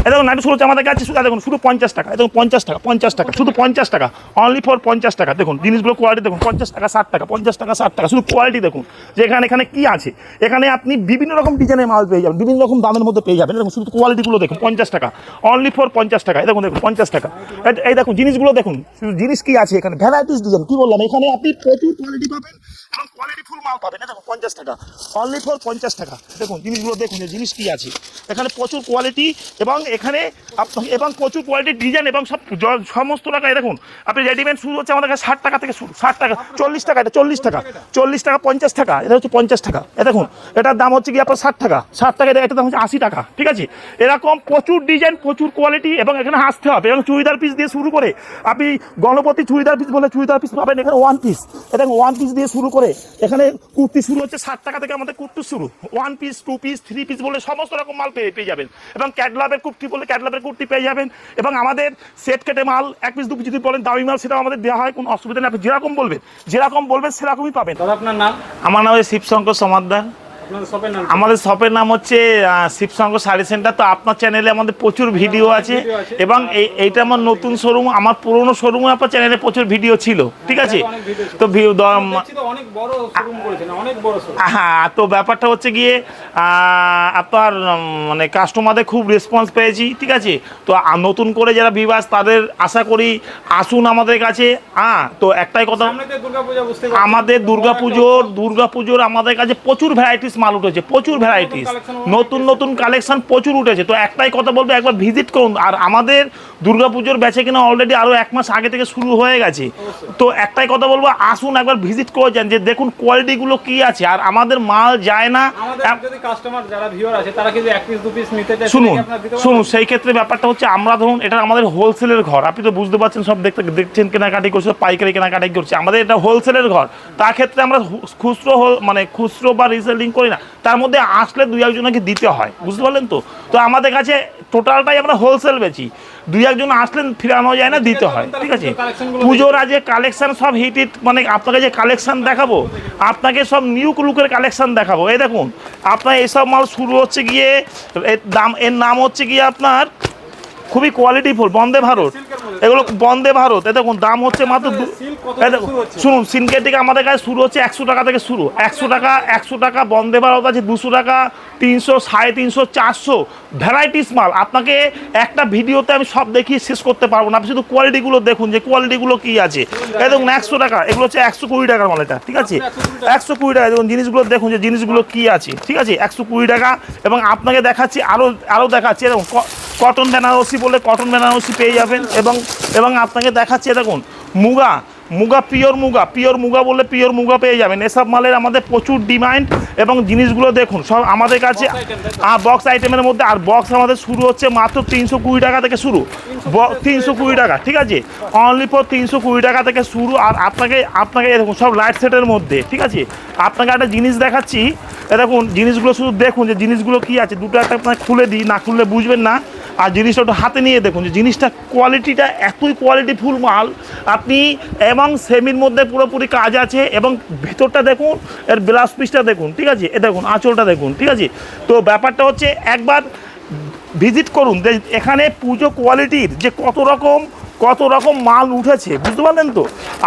এই দেখুন শুরু হচ্ছে আমাদের কাছে শুধু দেখুন শুধু পঞ্চাশ টাকা দেখুন পঞ্চাশ টাকা পঞ্চাশ টাকা শুধু পঞ্চাশ টাকা অনলি ফর পঞ্চাশ টাকা দেখুন জিনিসগুলো কোয়ালিটি দেখুন পঞ্চাশ টাকা ষাট টাকা পঞ্চাশ টাকা ষাট টাকা শুধু কোয়ালিটি দেখুন যে এখানে এখানে কী আছে এখানে আপনি বিভিন্ন রকম ডিজাইনের মাল পেয়ে যাবেন বিভিন্ন রকম দামের মধ্যে পেয়ে যাবেন দেখুন শুধু কোয়ালিটিগুলো দেখুন পঞ্চাশ টাকা অনলি ফর পঞ্চাশ টাকা দেখুন দেখুন পঞ্চাশ টাকা এই- দেখুন জিনিসগুলো দেখুন শুধু জিনিস কী আছে এখানে ভ্যারাইটিস ডিজাইন কি বললাম এখানে আপনি প্রচুর কোয়ালিটি পাবেন এবং কোয়ালিটি ফুল মাল পাবেন দেখুন পঞ্চাশ টাকা অনলি ফর পঞ্চাশ টাকা দেখুন জিনিসগুলো দেখুন জিনিস কী আছে এখানে প্রচুর কোয়ালিটি এবং এখানে এবং প্রচুর কোয়ালিটির ডিজাইন এবং সব সমস্ত টাকায় দেখুন, আপনি রেডিমেড শুরু হচ্ছে আমাদের ষাট টাকা থেকে শুরু, ষাট টাকা, চল্লিশ টাকা, এটা চল্লিশ টাকা চল্লিশ টাকা, পঞ্চাশ টাকা, এটা হচ্ছে পঞ্চাশ টাকা এ দেখুন, এটার দাম হচ্ছে কি আপনার ষাট টাকা ষাট টাকা, এটা দাম হচ্ছে আশি টাকা, ঠিক আছে? এরকম প্রচুর ডিজাইন প্রচুর কোয়ালিটি এবং এখানে আসতে হবে এবং চুড়িদার পিস দিয়ে শুরু করে, আপনি গণপতি চুড়িদার পিস বলে চুড়িদার পিস পাবেন এখানে ওয়ান পিস এটা ওয়ান পিস দিয়ে শুরু করে, এখানে কুর্তি শুরু হচ্ছে ষাট টাকা থেকে আমাদের কুর্তি শুরু one piece two piece three piece বলে সমস্ত রকম মাল পেয়ে যাবেন। এবং ক্যাটলাবের কুর্তি বলে ক্যাটলাবের কুর্তি পেয়ে যাবেন। এবং আমাদের সেট কেটে মাল এক পিস দু পিস যদি বলেন দামি মাল সেটা আমাদের দেওয়া হয় কোনো অসুবিধা নেই। আপনি যেরকম বলবেন যেরকম বলবেন সেরকমই পাবেন। দাদা আপনার নাম? আমার নাম শিবশঙ্কর সমাদ্দার আমাদের শপের নাম হচ্ছে শিবশঙ্কর শাড়ি সেন্টার। তো আপনার চ্যানেলে আমাদের প্রচুর ভিডিও আছে এবং এই এইটা আমার নতুন শোরুম আমার পুরনো শোরুমে আপনার চ্যানেলে প্রচুর ভিডিও ছিল ঠিক আছে। তো হ্যাঁ তো ব্যাপারটা হচ্ছে গিয়ে আপনার মানে কাস্টমারদের খুব রেসপন্স পেয়েছি ঠিক আছে? তো নতুন করে যারা বিবাস তাদের আশা করি আসুন আমাদের কাছে। হ্যাঁ তো একটাই কথা আমাদের দুর্গাপুজোর দুর্গাপুজোর আমাদের কাছে প্রচুর ভ্যারাইটিস মাল উঠেছে প্রচুর ভ্যারাইটিস নতুন নতুন কালেকশন প্রচুর উঠেছে। তো একটাই কথা বলব একবার ভিজিট করুন। আর আমাদের দুর্গাপুজোর বেচে কিনা অলরেডি আরও এক মাস আগে থেকে শুরু হয়ে গেছে। তো একটাই কথা বলব আসুন একবার ভিজিট করে যান যে দেখুন কোয়ালিটিগুলো কি আছে। আর আমাদের মাল যায় না। শুনুন? শুনুন সেই ক্ষেত্রে ব্যাপারটা হচ্ছে আমরা ধরুন এটা আমাদের হোলসেলের ঘর। আপনি তো বুঝতে পারছেন সব দেখতে দেখছেন কেনাকাটি করছে পাইকারি কেনাকাটি করছে। আমাদের এটা হোলসেলের ঘর। তার ক্ষেত্রে আমরা খুচরো মানে খুচরো বা রিসেলিং করি না। তার মধ্যে আসলে দুই একজনকে দিতে হয়, বুঝতে পারলেন তো? তো আমাদের কাছে টোটালটাই আমরা হোলসেল বেচি। দুই একজন আসলেন, ফিরানো যায় না, দিতে হয়, ঠিক আছে? পুজোর আজকে কালেকশন সব হিট হিট মানে আপনাকে যে কালেকশন দেখাবো, আপনাকে সব নিউ লুকের কালেকশন দেখাবো। এই দেখুন, আপনার এইসব মাল শুরু হচ্ছে গিয়ে, এর দাম, এর নাম হচ্ছে গিয়ে আপনার খুবই কোয়ালিটিফুল বন্দে ভারত। এগুলো বন্দে ভারত। এ দেখুন দাম হচ্ছে মাত্র? শুনুন সিনকেটিক আমাদের কাছে শুরু হচ্ছে একশো টাকা থেকে শুরু। একশো টাকা একশো টাকা বন্দে ভারত আছে দুশো টাকা তিনশো সাড়ে তিনশো চারশো। ভ্যারাইটিস মাল। আপনাকে একটা ভিডিওতে আমি সব দেখিয়ে শেষ করতে পারব না। আপনি শুধু কোয়ালিটিগুলো দেখুন যে কোয়ালিটিগুলো কী আছে। এই দেখুন একশো টাকা। এগুলো হচ্ছে একশো কুড়ি টাকার মাল এটা ঠিক আছে? একশো কুড়ি টাকা। দেখুন জিনিসগুলো দেখুন যে জিনিসগুলো কী আছে ঠিক আছে? একশো কুড়ি টাকা। এবং আপনাকে দেখাচ্ছি আরও আরও দেখাচ্ছি। দেখুন কটন বেনারসি বলে কটন বেনারসি পেয়ে যাবেন এবং এবং আপনাকে দেখাচ্ছি দেখুন মুগা মুগা পিওর মুগা পিওর মুগা বলে পিওর মুগা পেয়ে যাবেন। এসব মালের আমাদের প্রচুর ডিমান্ড এবং জিনিসগুলো দেখুন সব আমাদের কাছে বক্স আইটেমের মধ্যে আর বক্স আমাদের শুরু হচ্ছে মাত্র তিনশো কুড়ি টাকা থেকে শুরু। তিনশো কুড়ি টাকা। ঠিক আছে? অনলি ফর তিনশো কুড়ি টাকা থেকে শুরু আর আপনাকে আপনাকে দেখুন সব লাইট সেটের মধ্যে ঠিক আছে? আপনাকে একটা জিনিস দেখাচ্ছি দেখুন জিনিসগুলো শুধু দেখুন যে জিনিসগুলো কি আছে দুটো একটা আপনাকে খুলে দিই না খুললে বুঝবেন না। আর জিনিসটা একটু হাতে নিয়ে দেখুন যে জিনিসটা কোয়ালিটিটা এতই কোয়ালিটি ফুল মাল। আপনি এবং সেমির মধ্যে পুরোপুরি কাজ আছে এবং ভেতরটা দেখুন, এর ব্লাউজ পিসটা দেখুন, ঠিক আছে? এ দেখুন, আঁচলটা দেখুন, ঠিক আছে? তো ব্যাপারটা হচ্ছে একবার ভিজিট করুন এখানে পুজো কোয়ালিটির যে কত রকম কত রকম মাল উঠেছে, বুঝতে পারলেন তো?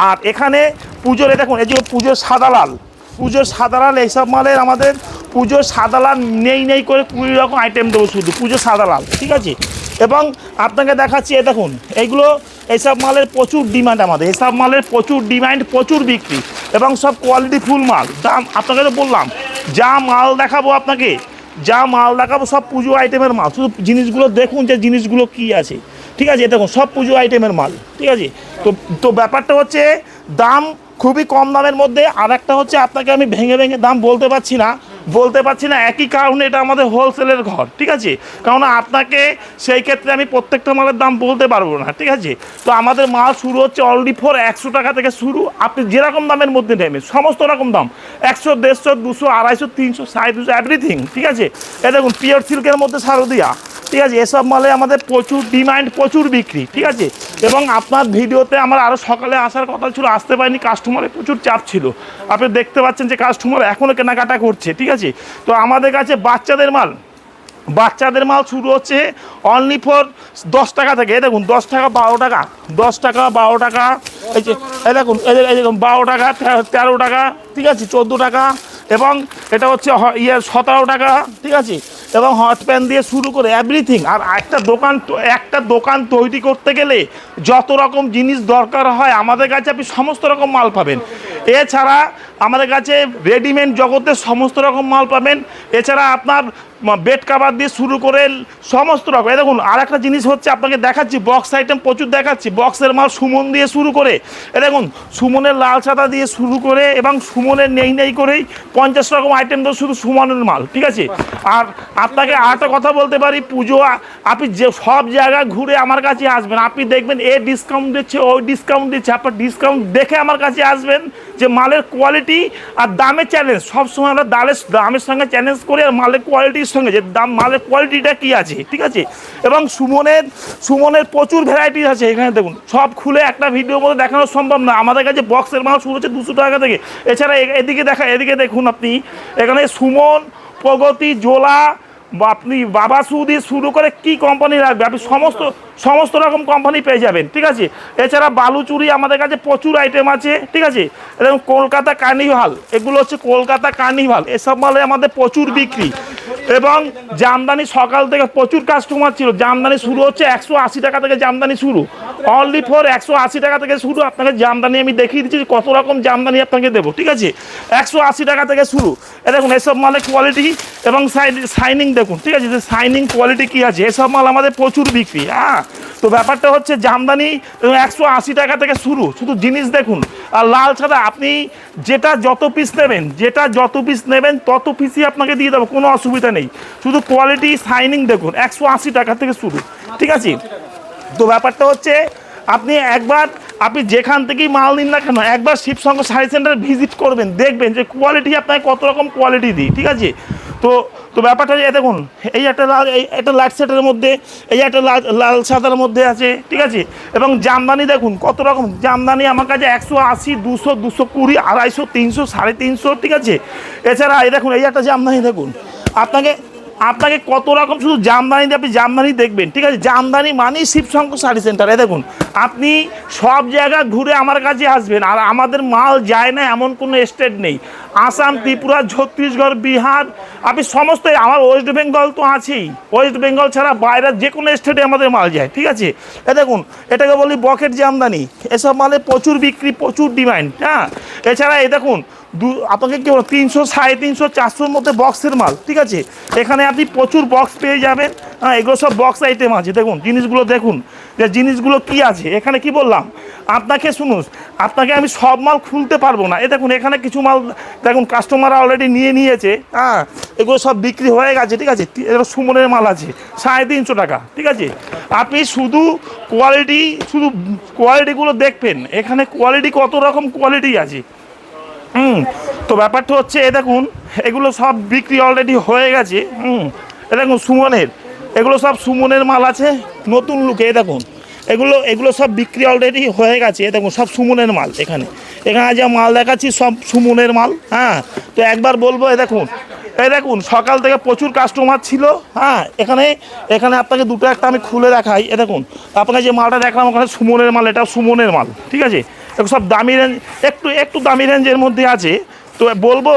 আর এখানে পুজোর দেখুন, এই যে পুজোর সাদা লাল, পুজোর সাদা লাল, এইসব মালের আমাদের পুজোর সাদা লাল নেই নেই করে কুড়ি রকম আইটেম দেবো শুধু পুজো সাদা লাল ঠিক আছে? এবং আপনাকে দেখাচ্ছি, এ দেখুন এইগুলো এইসব মালের প্রচুর ডিমান্ড আমাদের এইসব মালের প্রচুর ডিমান্ড প্রচুর বিক্রি, এবং সব কোয়ালিটি ফুল মাল। দাম আপনাকে তো বললাম, যা মাল দেখাবো আপনাকে, যা মাল দেখাবো সব পুজো আইটেমের মাল, শুধু জিনিসগুলো দেখুন যে জিনিসগুলো কি আছে, ঠিক আছে? দেখুন, সব পুজো আইটেমের মাল, ঠিক আছে? তো তো ব্যাপারটা হচ্ছে, দাম খুবই কম দামের মধ্যে আর একটা হচ্ছে, আপনাকে আমি ভেঙে ভেঙে দাম বলতে পারছি না বলতে পারছি না, একই কারণে এটা আমাদের হোলসেলের ঘর, ঠিক আছে? কারণ আপনাকে সেই ক্ষেত্রে আমি প্রত্যেকটা মালের দাম বলতে পারব না, ঠিক আছে? তো আমাদের মাল শুরু হচ্ছে অলরেডি ফোর একশো টাকা থেকে শুরু। আপনি যেরকম দামের মধ্যে নেবেন, সমস্ত রকম দাম। একশো, দেড়শো, দুশো, আড়াইশো, তিনশো, সাড়ে দুশো এভরিথিং ঠিক আছে? এ দেখুন পিওর সিল্কের মধ্যে শারদিয়া ঠিক আছে, এসব মালে আমাদের প্রচুর ডিমান্ড প্রচুর বিক্রি, ঠিক আছে? এবং আপনার ভিডিওতে আমার আরও সকালে আসার কথা ছিল, আসতে পারিনি কাস্টমারের প্রচুর চাপ ছিল। আপনি দেখতে পাচ্ছেন যে কাস্টমার এখনও কেনাকাটা করছে, ঠিক আছে? তো আমাদের কাছে বাচ্চাদের মাল বাচ্চাদের মাল শুরু হচ্ছে অনলি ফর দশ টাকা থেকে। এই দেখুন, দশ টাকা, বারো টাকা, দশ টাকা, বারো টাকা, এই যে, এই দেখুন এই দেখুন, বারো টাকা, তেরো টাকা, ঠিক আছে? চোদ্দ টাকা, এবং এটা হচ্ছে ইয়ে সতেরো টাকা, ঠিক আছে? এবং হট প্যান দিয়ে শুরু করে এভরিথিং আর একটা দোকান একটা দোকান তৈরি করতে গেলে যত রকম জিনিস দরকার হয়, আমাদের কাছে আপনি সমস্ত রকম মাল পাবেন। এছাড়া আমাদের কাছে রেডিমেড জগতের সমস্ত রকম মাল পাবেন। এছাড়া আপনার বেড কাভার দিয়ে শুরু করে সমস্ত রকম। দেখুন আর একটা জিনিস হচ্ছে আপনাকে দেখাচ্ছি বক্স আইটেম প্রচুর দেখাচ্ছি। বক্সের মাল সুমন দিয়ে শুরু করে। এ দেখুন, সুমনের লাল সাদা দিয়ে শুরু করে এবং সুমনের নেই নেই করেই পঞ্চাশ রকম আইটেম তো শুধু সুমনের মাল, ঠিক আছে? আর আপনাকে আর একটা কথা বলতে পারি, পুজো আপনি যে, সব জায়গায় ঘুরে আমার কাছে আসবেন। আপনি দেখবেন, এ ডিসকাউন্ট দিচ্ছে, ওই ডিসকাউন্ট দিচ্ছে। আপনার ডিসকাউন্ট দেখে আমার কাছে আসবেন। যে মালের কোয়ালিটি আর দামের চ্যালেঞ্জ সবসময় আমরা দালের দামের সঙ্গে চ্যালেঞ্জ করি আর মালের কোয়ালিটির সঙ্গে। যে দাম, মালের কোয়ালিটিটা কী আছে, ঠিক আছে? এবং সুমনের সুমনের প্রচুর ভ্যারাইটি আছে এখানে দেখুন। সব খুলে একটা ভিডিও মধ্যে দেখানো সম্ভব না। আমাদের কাছে বক্সের মাল শুরু হচ্ছে দুশো টাকা থেকে। এছাড়া এদিকে দেখা এদিকে দেখুন আপনি। এখানে সুমন, প্রগতি, জোলা আপনি বাবা সু দিয়ে শুরু করে কি কোম্পানি রাখবে? আপনি সমস্ত সমস্ত রকম কোম্পানি পেয়ে যাবেন, ঠিক আছে? এছাড়া বালুচুরি আমাদের কাছে প্রচুর আইটেম আছে, ঠিক আছে? এবং কলকাতা কার্নিভাল এগুলো হচ্ছে কলকাতা কার্নিভাল এসব মালে আমাদের প্রচুর বিক্রি। এবং জামদানি সকাল থেকে প্রচুর কাস্টমার ছিল। জামদানি শুরু হচ্ছে একশো আশি টাকা থেকে জামদানি শুরু। অনলি ফর একশো আশি টাকা থেকে শুরু। আপনাকে জামদানি আমি দেখিয়ে দিচ্ছি কত রকম জামদানি আপনাকে দেবো, ঠিক আছে? একশো আশি টাকা থেকে শুরু। এ দেখুন, এসব মালের কোয়ালিটি এবং সাইনিং দেখুন, ঠিক আছে? যে সাইনিং কোয়ালিটি কী আছে? এসব মাল আমাদের প্রচুর বিক্রি হ্যাঁ? তো ব্যাপারটা হচ্ছে জামদানি একশো আশি টাকা থেকে শুরু। শুধু জিনিস দেখুন, আর লাল ছাড়া আপনি যেটা যত পিস নেবেন, যেটা যত পিস নেবেন, তত পিসই আপনাকে দিয়ে দেবো, কোনো অসুবিধা নেই। শুধু কোয়ালিটি সাইনিং দেখুন, একশো আশি টাকা থেকে শুরু, ঠিক আছে? তো ব্যাপারটা হচ্ছে, আপনি একবার, আপনি যেখান থেকেই মাল নিন না কেন, একবার শিবসঙ্গ শাড়ি সেন্টার ভিজিট করবেন, দেখবেন যে কোয়ালিটি আপনাকে কত রকম কোয়ালিটি দিই, ঠিক আছে? তো তো ব্যাপারটা যে দেখুন, এই একটা লাল, এই একটা লাইট সেটের মধ্যে, এই একটা লাল লাল সাদার মধ্যে আছে, ঠিক আছে? এবং জামদানি দেখুন, কত রকম, জামদানি আমার কাছে একশো আশি, দুশো দুশো কুড়ি, আড়াইশো, তিনশো, সাড়ে তিনশো, ঠিক আছে? এছাড়া এই দেখুন, এই একটা জামদানি দেখুন, আপনাকে আপনাকে কত রকম শুধু জামদানি আপনি জামদানি দেখবেন, ঠিক আছে? জামদানি মানেই শিবশঙ্কর শাড়ি সেন্টার দেখুন। আপনি সব জায়গা ঘুরে আমার কাছে আসবেন, আর আমাদের মাল যায় না, এমন কোনো স্টেট নেই। আসাম, ত্রিপুরা, ছত্তিশগড়, বিহার, আপনি সমস্ত, আমার ওয়েস্ট বেঙ্গল তো আছেই। ওয়েস্ট বেঙ্গল ছাড়া বাইরের যে কোনো স্টেটে আমাদের মাল যায়, ঠিক আছে? এ দেখুন, এটাকে বলি বকেট জামদানি। এসব মালে প্রচুর বিক্রি, প্রচুর ডিমান্ড হ্যাঁ? এছাড়া এই দেখুন দু আপনাকে কি বলো তিনশো, সাড়ে তিনশো, চারশোর মধ্যে বক্সের মাল, ঠিক আছে? এখানে আপনি প্রচুর বক্স পেয়ে যাবেন। হ্যাঁ এগুলো সব বক্স আইটেম আছে, দেখুন, জিনিসগুলো দেখুন, যে জিনিসগুলো কি আছে। এখানে কি বললাম, আপনাকে শুনুন, আপনাকে আমি সব মাল খুলতে পারব না। এ দেখুন, এখানে কিছু মাল, দেখুন কাস্টমার অলরেডি নিয়ে নিয়েছে হ্যাঁ এগুলো সব বিক্রি হয়ে গেছে, ঠিক আছে? এগুলো সুমনের মাল আছে, সাড়ে তিনশো টাকা, ঠিক আছে? আপনি শুধু কোয়ালিটি শুধু কোয়ালিটিগুলো দেখবেন, এখানে কোয়ালিটি কত রকম কোয়ালিটি আছে। হুম, তো ব্যাপারটা হচ্ছে, এ দেখুন, এগুলো সব বিক্রি অলরেডি হয়ে গেছে, হুম, এ দেখুন সুমনের, এগুলো সব সুমনের মাল আছে, নতুন লুকে এ দেখুন, এগুলো এগুলো সব বিক্রি অলরেডি হয়ে গেছে, এ দেখুন, সব সুমনের মাল এখানে এখানে যা মাল দেখাচ্ছি, সব সুমনের মাল হ্যাঁ তো একবার বলব, এ দেখুন এই দেখুন, সকাল থেকে প্রচুর কাস্টমার ছিল হ্যাঁ এখানে এখানে আপনাকে দুটো একটা আমি খুলে দেখাই, এ দেখুন, আপনাকে যে মালটা দেখলাম, ওখানে সুমনের মাল এটা সুমনের মাল, ঠিক আছে সব দামি রেঞ্জ একটু একটু দামি রেঞ্জের মধ্যে আছে। তো বলব,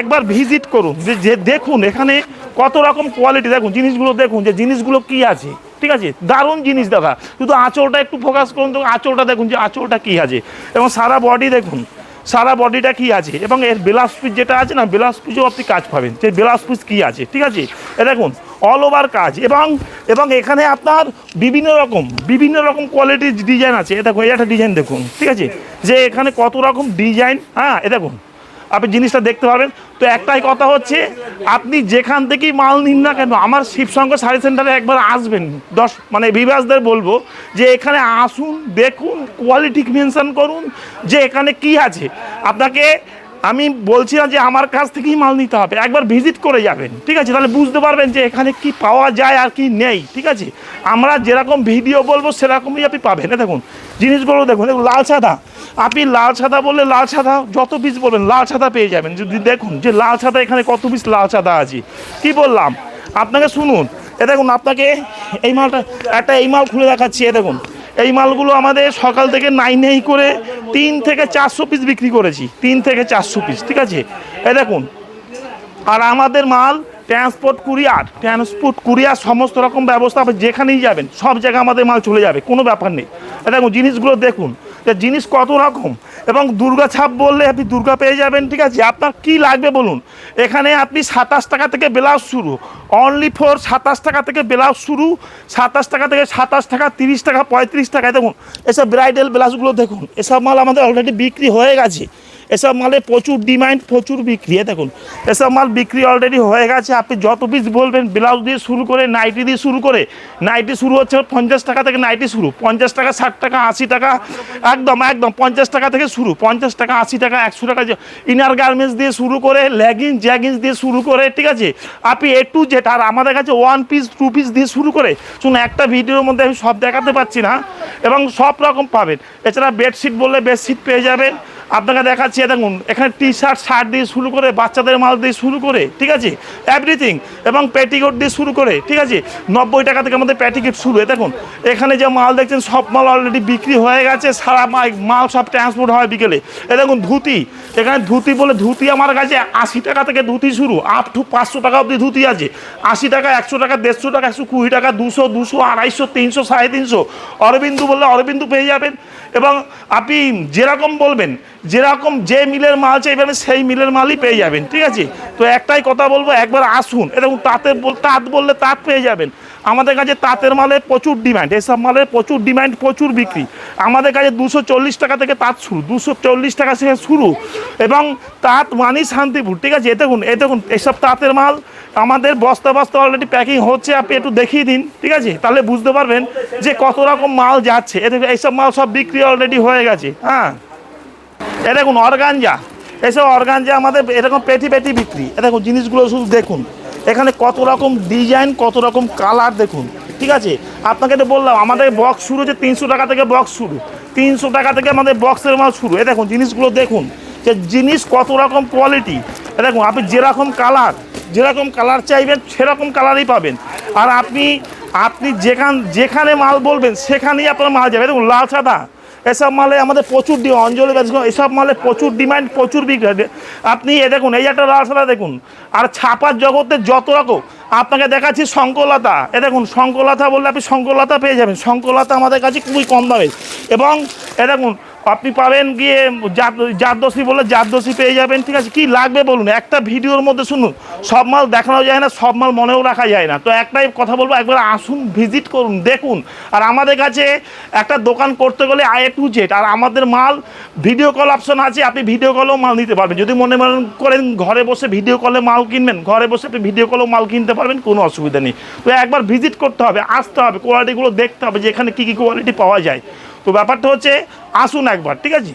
একবার ভিজিট করুন, যে দেখুন এখানে কত রকম কোয়ালিটি দেখুন, জিনিসগুলো দেখুন, যে জিনিসগুলো কি আছে, ঠিক আছে? দারুণ জিনিস দাদা শুধু আঁচলটা একটু ফোকাস করুন, তো আঁচলটা দেখুন যে আঁচলটা কী আছে। এবং সারা বডি দেখুন, সারা বডিটা কি আছে। এবং এর বেলাস পিস যেটা আছে না বেলাস পিসেও আপনি কাজ পাবেন, যে বেলাস পিস কী আছে, ঠিক আছে? এ দেখুন অল ওভার কাজ। এবং এবং এখানে আপনার বিভিন্ন রকম বিভিন্ন রকম কোয়ালিটির ডিজাইন আছে। এ দেখুন একটা ডিজাইন দেখুন, ঠিক আছে? যে এখানে কত রকম ডিজাইন হ্যাঁ এ দেখুন, আপনি জিনিসটা দেখতে পাবেন। তো একটাই কথা হচ্ছে, আপনি যেখান থেকেই মাল নিন না কেন, আমার শিবশঙ্কর শাড়ি সেন্টারে একবার আসবেন। দশ মানে বিভাসদের বলব যে এখানে আসুন, দেখুন কোয়ালিটি মেনশন করুন যে এখানে কি আছে। আপনাকে আমি বলছি না যে আমার কাছ থেকেই মাল নিতে হবে, একবার ভিজিট করে যাবেন, ঠিক আছে? তাহলে বুঝতে পারবেন যে এখানে কি পাওয়া যায় আর কি নেই, ঠিক আছে? আমরা যেরকম ভিডিও বলব, সেরকমই আপনি পাবেন। দেখুন, জিনিসগুলো দেখুন দেখুন, লাল সাদা। আপনি লাল সাদা বললে লাল সাদা, যত পিস বলবেন, লাল সাদা পেয়ে যাবেন। যদি দেখুন যে লাল সাদা, এখানে কত পিস লাল সাদা আছে। কি বললাম? আপনাকে শুনুন, এ দেখুন, আপনাকে এই মালটা, একটা এই মাল খুলে দেখাচ্ছি, এ দেখুন। এই মালগুলো আমাদের সকাল থেকে নাইন নেই করে তিন থেকে চারশো পিস বিক্রি করেছি। তিন থেকে চারশো পিস ঠিক আছে? এ দেখুন, আর আমাদের মাল ট্রান্সপোর্ট কুরিয়ার ট্রান্সপোর্ট কুরিয়ার সমস্ত রকম ব্যবস্থা আপনি যেখানেই যাবেন, সব জায়গায় আমাদের মাল চলে যাবে, কোনো ব্যাপার নেই। দেখুন, জিনিসগুলো দেখুন জিনিস কত রকম এবং দুর্গা ছাপ বললে আপনি দুর্গা পেয়ে যাবেন, ঠিক আছে? আপনার কি লাগবে বলুন? এখানে আপনি সাতাশ টাকা থেকে ব্লাউজ শুরু। অনলি ফোর সাতাশ টাকা থেকে ব্লাউজ শুরু। সাতাশ টাকা থেকে সাতাশ টাকা, তিরিশ টাকা, পঁয়ত্রিশ টাকা দেখুন, এসব ব্রাইডাল ব্লাউজগুলো দেখুন, এসব মাল আমাদের অলরেডি বিক্রি হয়ে গেছে। এসব মালে প্রচুর ডিমান্ড প্রচুর বিক্রি। দেখুন, এসব মাল বিক্রি অলরেডি হয়ে গেছে। আপনি যত পিস বলবেন ব্লাউজ দিয়ে শুরু করে নাইটি দিয়ে শুরু করে নাইটি শুরু হচ্ছে পঞ্চাশ টাকা থেকে নাইটি শুরু, পঞ্চাশ টাকা, ষাট টাকা, আশি টাকা, একদম একদম, পঞ্চাশ টাকা থেকে শুরু, পঞ্চাশ টাকা, আশি টাকা, একশো টাকা ইনার গার্মেন্টস দিয়ে শুরু করে লেগিংস জ্যাগিংস দিয়ে শুরু করে, ঠিক আছে? আপনি এ টু জেড আর আমাদের কাছে ওয়ান পিস টু পিস দিয়ে শুরু করে, শুনুন, একটা ভিডিওর মধ্যে আমি সব দেখাতে পাচ্ছি না, এবং সব রকম পাবেন। এছাড়া বেডশিট বললে বেডশিট পেয়ে যাবেন। আপনাকে দেখাচ্ছি এ দেখুন। এখানে টি শার্ট শার্ট দিয়ে শুরু করে বাচ্চাদের মাল দিয়ে শুরু করে, ঠিক আছে? এভরিথিং এবং প্যাটিকোট দিয়ে শুরু করে, ঠিক আছে? নব্বই টাকা থেকে আমাদের প্যাটিকোট শুরু এ দেখুন, এখানে যে মাল দেখছেন, সব মাল অলরেডি বিক্রি হয়ে গেছে। সারা মাল সব ট্রান্সপোর্ট হয় বিকেলে। এ দেখুন, ধুতি। এখানে ধুতি বলে ধুতি আমার কাছে আশি টাকা থেকে ধুতি শুরু। আপ টু পাঁচশো টাকা অবধি ধুতি আছে। আশি টাকা, একশো টাকা, দেড়শো টাকা, একশো কুড়ি টাকা, দুশো দুশো, আড়াইশো, তিনশো, সাড়ে তিনশো। অরবিন্দু বললে অরবিন্দু পেয়ে যাবেন। এবং আপনি যেরকম বলবেন, যেরকম যে মিলের মাল চাইবেন সেই মিলের মালই পেয়ে যাবেন, ঠিক আছে? তো একটাই কথা বলব, একবার আসুন, এরকম তাঁতের তাঁত বললে তাঁত পেয়ে যাবেন। আমাদের কাছে তাঁতের মালের প্রচুর ডিমান্ড, এসব মালের প্রচুর ডিমান্ড, প্রচুর বিক্রি। আমাদের কাছে দুশো চল্লিশ টাকা থেকে তাঁত শুরু, দুশো চল্লিশ টাকা থেকে শুরু। এবং তাঁত মানি শান্তিপুর, ঠিক আছে? এ দেখুন এ দেখুন, এসব তাঁতের মাল আমাদের বস্তা বস্তা অলরেডি প্যাকিং হচ্ছে, আপনি একটু দেখিয়ে দিন, ঠিক আছে? তাহলে বুঝতে পারবেন যে কত রকম মাল যাচ্ছে। এ দেখুন এইসব মাল সব বিক্রি অলরেডি হয়ে গেছে হ্যাঁ? এ দেখুন, অর্গানজা। এসব অর্গানজা আমাদের এরকম পেটি পেটি বিক্রি। দেখুন, জিনিসগুলো শুধু দেখুন। এখানে কত রকম ডিজাইন, কত রকম কালার দেখুন। ঠিক আছে? আপনাকে তো বললাম, আমাদের বক্স শুরু হচ্ছে তিনশো টাকা থেকে বক্স শুরু। তিনশো টাকা থেকে আমাদের বক্সের মাল শুরু। এ দেখুন, জিনিসগুলো দেখুন। যে জিনিস কত রকম কোয়ালিটি এ দেখুন, আপনি যেরকম কালার যেরকম কালার চাইবেন, সেরকম কালারই পাবেন। আর আপনি আপনি যেখান, যেখানে মাল বলবেন, সেখানেই আপনার মাল যাবে। দেখুন, লাল সাদা। এসব মালে আমাদের প্রচুর অঞ্জলি ব্যাস এসব মালে প্রচুর ডিমান্ড, প্রচুর বিক্রি আপনি এ দেখুন, এই একটা রাসলা দেখুন। আর ছাপার জগতে যত রকম, আপনাকে দেখাচ্ছি শঙ্কলতা। এ দেখুন, শঙ্কলতা বললে আপনি শঙ্কলতা পেয়ে যাবেন। শঙ্কলতা আমাদের কাছে খুবই কম দামে। এবং এ দেখুন আপনি পাবেন গিয়ে জাতদোষী বলে জাতদোষী পেয়ে যাবেন, ঠিক আছে? কি লাগবে বলুন? একটা ভিডিওর মধ্যে শুনুন, সব মাল দেখানো যায় না, সব মাল মনেও রাখা যায় না। তো একটাই কথা বলব, একবার আসুন, ভিজিট করুন, দেখুন। আর আমাদের কাছে একটা দোকান করতে গেলে আই টু জেড, আর আমাদের মাল ভিডিও কল অপশন আছে, আপনি ভিডিও কলেও মাল নিতে পারবেন। যদি মনে মনে করেন ঘরে বসে ভিডিও কলে মাল কিনবেন, ঘরে বসে আপনি ভিডিও কলেও মাল কিনতে পারবেন, কোনো অসুবিধা নেই। তো একবার ভিজিট করতে হবে, আসতে হবে কোয়ালিটিগুলো দেখতে হবে যে এখানে কী কী কোয়ালিটি পাওয়া যায়। তো ব্যাপারটা হচ্ছে আসুন একবার ঠিক আছে?